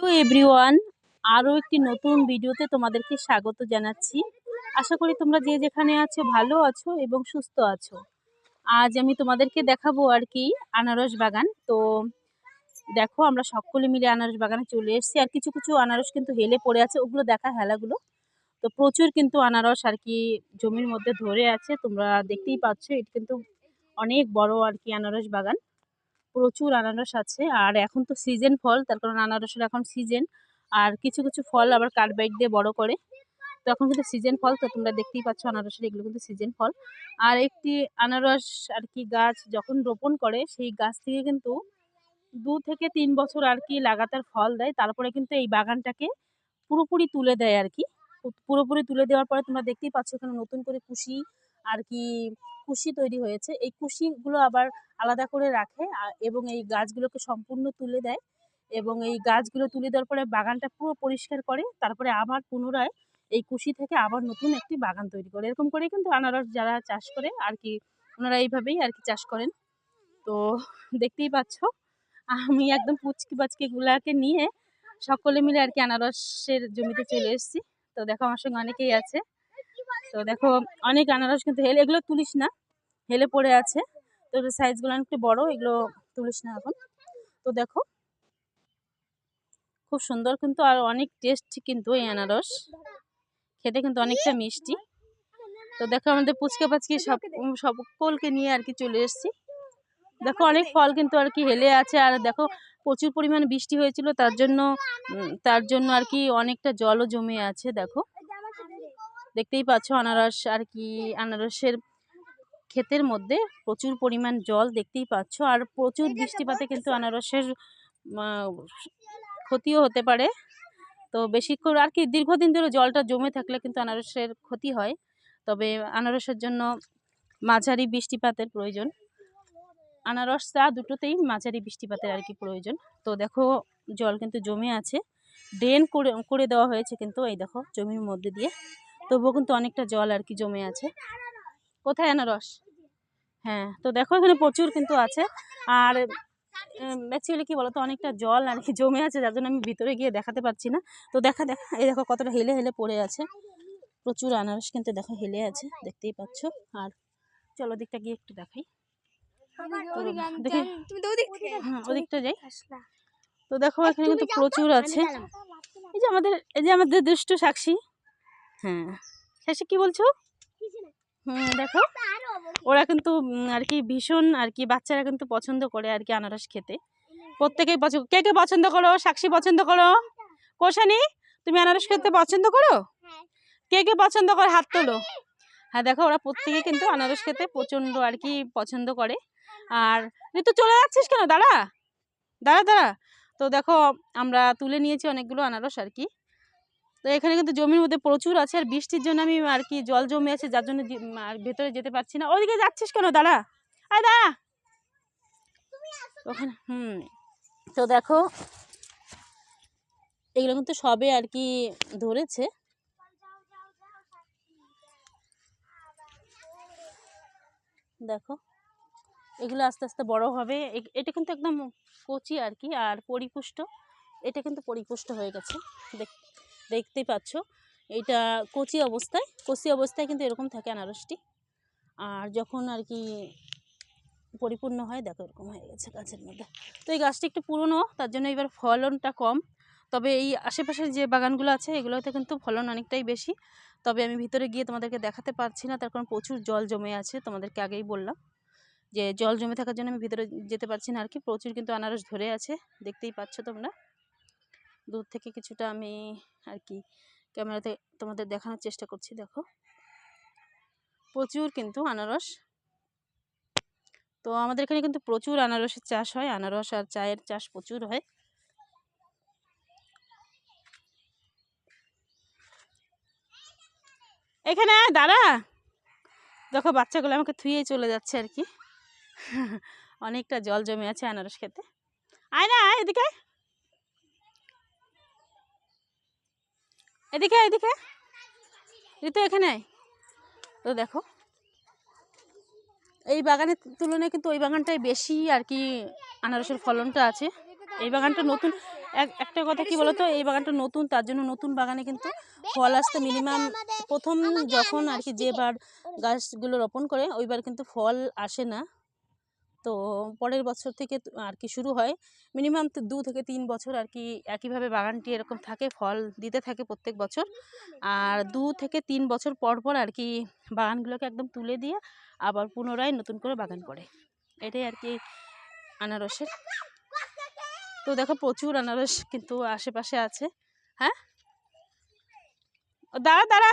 Hello everyone আরও একটি নতুন ভিডিওতে তোমাদেরকে স্বাগত জানাচ্ছি। আশা করি তোমরা যে যেখানে আছো ভালো আছো এবং সুস্থ আছো। আজ আমি তোমাদেরকে দেখাবো আর কি আনারস বাগান। তো দেখো, আমরা সকলে মিলে আনারস বাগানে চলে এসেছি। আর কিছু কিছু আনারস কিন্তু হেলে পড়ে আছে, ওগুলো দেখা হেলাগুলো। তো প্রচুর কিন্তু আনারস আর কি জমির মধ্যে ধরে আছে। তোমরা দেখতেই পাচ্ছ, এটি কিন্তু অনেক বড় আর কি আনারস বাগান। প্রচুর আনারস আছে। আর এখন তো সিজন ফল, তার কারণ আনারসের এখন সিজন আর কিছু কিছু ফল আবার কার্বাইড দিয়ে বড় করে। তো এখন কিন্তু সিজন ফল, তো তোমরা দেখতেই পাচ্ছ আনারসের, এগুলো কিন্তু সিজন ফল। আর একটি আনারস আর কি গাছ যখন রোপণ করে, সেই গাছ থেকে কিন্তু দু থেকে তিন বছর আর কি লাগাতার ফল দেয়। তারপরে কিন্তু এই বাগানটাকে পুরোপুরি তুলে দেয় আর কি। পুরোপুরি তুলে দেওয়ার পরে তোমরা দেখতেই পাচ্ছ এখানে নতুন করে কুশি আর কি কুশি তৈরি হয়েছে। এই কুশিগুলো আবার আলাদা করে রাখে এবং এই গাছগুলোকে সম্পূর্ণ তুলে দেয় এবং এই গাছগুলো তুলে দেওয়ার পরে বাগানটা পুরো পরিষ্কার করে, তারপরে আবার পুনরায় এই কুশি থেকে আবার নতুন একটি বাগান তৈরি করে। এরকম করে কিন্তু আনারস যারা চাষ করে আর কি, ওনারা এইভাবেই আর কি চাষ করেন। তো দেখতেই পাচ্ছ, আমি একদম পুচকি পাচকি গুলাকে নিয়ে সকলে মিলে আর কি আনারসের জমিতে চলে এসেছি। তো দেখো আমার সঙ্গে অনেকেই আছে। তো দেখো, অনেক আনারস কিন্তু হেলে, এগুলো তুলিস না, হেলে পড়ে আছে। তো সাইজগুলো একটু বড়, এগুলো তুলিস না এখন। তো দেখো, খুব সুন্দর কিন্তু আর অনেক টেস্ট কিন্তু এই আনারস। খেতে কিন্তু অনেকটা মিষ্টি। তো দেখো, আমাদের পুচকে পাচকি সব সকলকে নিয়ে আর কি চলে এসেছি। দেখো, অনেক ফল কিন্তু আর কি হেলে আছে। আর দেখো, প্রচুর পরিমাণে বৃষ্টি হয়েছিল, তার জন্য তার জন্য আর কি অনেকটা জলও জমে আছে, দেখো। দেখতেই পাচ্ছ আনারস আর কি আনারসের ক্ষেতের মধ্যে প্রচুর পরিমাণ জল দেখতেই পাচ্ছ আর প্রচুর বৃষ্টিপাতে কিন্তু আনারসের ক্ষতিও হতে পারে। তো বেশিক্ষণ আর কি দীর্ঘদিন ধরে জলটা জমে থাকলে কিন্তু আনারসের ক্ষতি হয়। তবে আনারসের জন্য মাঝারি বৃষ্টিপাতের প্রয়োজন। আনারস চা দুটোতেই মাঝারি বৃষ্টিপাতের আর কি প্রয়োজন। তো দেখো জল কিন্তু জমে আছে। ড্রেন করে করে দেওয়া হয়েছে কিন্তু এই দেখো জমির মধ্যে দিয়ে। তবুও কিন্তু অনেকটা জল আর কি জমে আছে। কোথায় আনারস? হ্যাঁ তো দেখো এখানে প্রচুর কিন্তু আছে। আর অ্যাকচুয়ালি কি বলতো অনেকটা জল আর কি জমে আছে যার জন্য আমি ভিতরে গিয়ে দেখাতে পারছি না। তো দেখা দেখা এই দেখো কতটা হেলে হেলে পড়ে আছে। প্রচুর আনারস কিন্তু দেখো হেলে আছে দেখতেই পাচ্ছ। আর চলো দিকটা গিয়ে একটু দেখাই। তো তো হ্যাঁ ওদিকটা যাই। তো দেখো এখানে কিন্তু প্রচুর আছে। এই যে আমাদের এই যে আমাদের দুষ্টু সাক্ষী। হ্যাঁ। সাক্ষী কি বলছো? হুম, দেখো। ওরা কিন্তু আর কি ভীষণ, আর কি বাচ্চারা কিন্তু পছন্দ করে আর কি আনারস খেতে। প্রত্যেকেই পছন্দ কে কে পছন্দ করো? সাক্ষী পছন্দ করো? কোষানি তুমি আনারস খেতে পছন্দ করো। কে কে পছন্দ করে? হাত তোলো। হ্যাঁ দেখো, ওরা প্রত্যেকে কিন্তু আনারস খেতে প্রচণ্ড আর কি পছন্দ করে। আর ঋতু, চলে যাচ্ছিস কেন? দাঁড়া। দাঁড়া দাঁড়া। তো দেখো, আমরা তুলে নিয়েছি অনেকগুলো আনারস আর কি। তো এখানে কিন্তু জমির মধ্যে প্রচুর আছে আর বৃষ্টির জন্য আমি আর কি জল জমে আছে, যার জন্য আর ভেতরে যেতে পারছি না। ওদিকে যাচ্ছিস কেন? দাঁড়া। আয়, দাঁড়া। ওখানে, হুম। তো দেখো, এগুলো কিন্তু সবে আর কি ধরেছে। দেখো, এগুলো আস্তে আস্তে বড় হবে। এটা কিন্তু একদম কচি আর কি, আর পরিপুষ্ট। এটা কিন্তু পরিপুষ্ট হয়ে গেছে। দেখ দেখতেই পাচ্ছ। এটা কচি অবস্থায় কচি অবস্থায় কিন্তু এরকম থাকে আনারসটি। আর যখন আর কি পরিপূর্ণ হয়, দেখো এরকম হয়ে গেছে গাছের মধ্যে। তো এই গাছটি একটু পুরনো, তার জন্য এবার ফলনটা কম। তবে এই আশেপাশের যে বাগানগুলো আছে, এগুলোতে কিন্তু ফলন অনেকটাই বেশি। তবে আমি ভিতরে গিয়ে তোমাদেরকে দেখাতে পারছি না, তার কারণ প্রচুর জল জমে আছে, তোমাদেরকে আগেই বললাম। যে জল জমে থাকার জন্য আমি ভিতরে যেতে পারছি না আর কি, প্রচুর কিন্তু আনারস ধরে আছে, দেখতেই পাচ্ছ তোমরা। দূর থেকে কিছুটা আমি আর কি ক্যামেরাতে তোমাদের দেখানোর চেষ্টা করছি, দেখো। প্রচুর কিন্তু আনারস। তো আমাদের এখানে কিন্তু প্রচুর আনারসের চাষ হয়, আনারস আর চায়ের চাষ প্রচুর হয়। এখানে দাঁড়া। দেখো, বাচ্চাগুলো আমাকে থুয়েই চলে যাচ্ছে আর কি অনেকটা জল জমে আছে আনারস খেতে। আয় না এদিকে এদিকে এদিকে। ঋতু এখানে তো দেখো, এই বাগানের তুলনায় কিন্তু ওই বাগানটায় বেশি আর কি আনারসের ফলনটা আছে। এই বাগানটা নতুন, এক- একটা কথা কি বলতো? এই বাগানটা নতুন, তার জন্য নতুন বাগানে কিন্তু ফল আসতে মিনিমাম প্রথম যখন আর কি যেবার গাছগুলো রোপণ করে, ওইবার কিন্তু ফল আসে না। তো পরের বছর থেকে আর কি শুরু হয়। মিনিমাম তো দু থেকে তিন বছর আর কি একইভাবে বাগানটি এরকম থাকে, ফল দিতে থাকে প্রত্যেক বছর। আর দু থেকে তিন বছর পর পর আর কি বাগানগুলোকে একদম তুলে দিয়ে আবার পুনরায় নতুন করে বাগান করে। এটাই আর কি আনারসের। তো দেখো প্রচুর আনারস কিন্তু আশেপাশে আছে। হ্যাঁ? দাঁড়া দাঁড়া।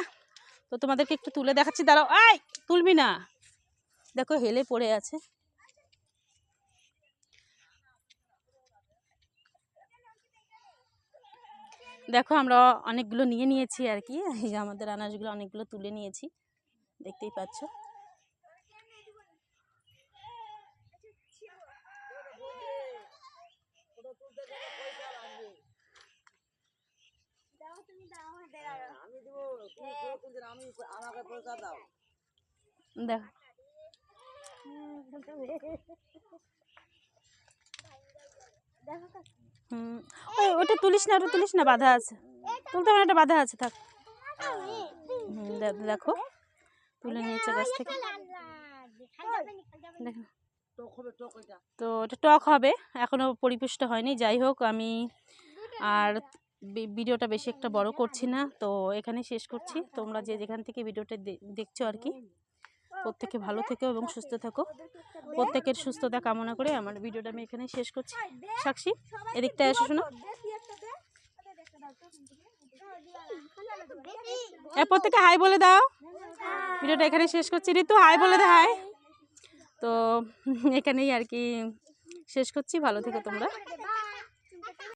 তো তোমাদেরকে একটু তুলে দেখাচ্ছি। দাঁড়াও, আয়! তুলবি না। দেখো হেলে পড়ে আছে। দেখো আমরা অনেকগুলো নিয়ে নিয়েছি আর কি এই যে আমাদের আনাজগুলো অনেকগুলো তুলে নিয়েছি। দেখতেই পাচ্ছ। দেখো। হুম ওই ওটা তুলিস না ওটা তুলিস না বাধা আছে। তুলতে হবে এটা বাধা আছে থাক। দেখো। তুলে নিয়েছে গাছ থেকে। দেখো। তো এটা টক হবে এখনও পরিপুষ্ট হয়নি। যাই হোক আমি আর ভিডিওটা বেশি একটা বড় করছি না। তো এখানে শেষ করছি। তোমরা যে যেখান থেকে ভিডিওটা দেখছ আর কি। প্রত্যেকে ভালো থেকো এবং সুস্থ থাকো। প্রত্যেকের সুস্থতা কামনা করে আমার ভিডিওটা আমি এখানে শেষ করছি। সাক্ষী এদিকটা এসো শোনো। এ প্রত্যেকে হাই বলে দাও। ভিডিওটা এখানে শেষ করছি। ঋতু হাই বলে দে হাই। তো এখানেই আর কি শেষ করছি। ভালো থেকো তোমরা।